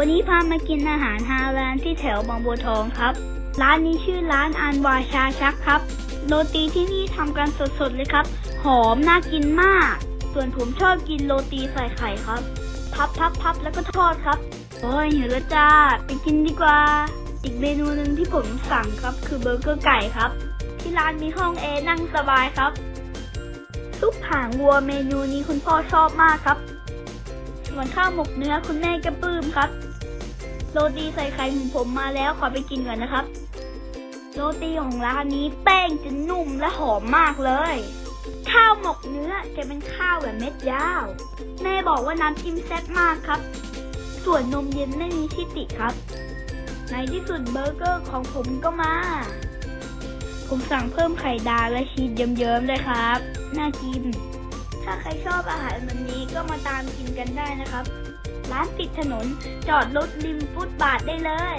วันนี้พามากินอาหารฮาลาลที่แถวบางบัวทองครับ ร้านนี้ชื่อร้านอันวาชาชักครับ โรตีที่นี่ทำกันสดๆเลยครับ หอมน่ากินมาก ส่วนผมชอบกินโรตีใส่ไข่ครับ พับพับพับแล้วก็ทอดครับ โอ้ยหิวแล้วจ้า ไปกินดีกว่า อีกเมนูหนึ่งที่ผมสั่งครับ คือเบอร์เกอร์ไก่ครับ ที่ร้านมีห้องแอร์นั่งสบายครับ ซุปหางวัวเมนูนี้คุณพ่อชอบมากครับ ส่วนข้าวหมกเนื้อคุณแม่ก็ปลื้มครับ โรตีใส่ไข่ของผมมาแล้วขอไปกินก่อนนะครับ โรตีของร้านนี้แป้งจะนุ่มและหอมมากเลย ข้าวหมกเนื้อจะเป็นข้าวแบบเม็ดยาว แม่บอกว่าน้ำจิ้มแซ่บมากครับ ส่วนนมเย็นไม่มีที่ติครับ ในที่สุดเบอร์เกอร์ของผมก็มา ผมสั่งเพิ่มไข่ดาวและชีสเยิ้มๆเลยครับ น่ากิน ถ้าใครชอบอาหารแบบนี้ก็มาตามกินกันได้นะครับ ร้านติดถนน จอดรถริมฟุตบาทได้เลย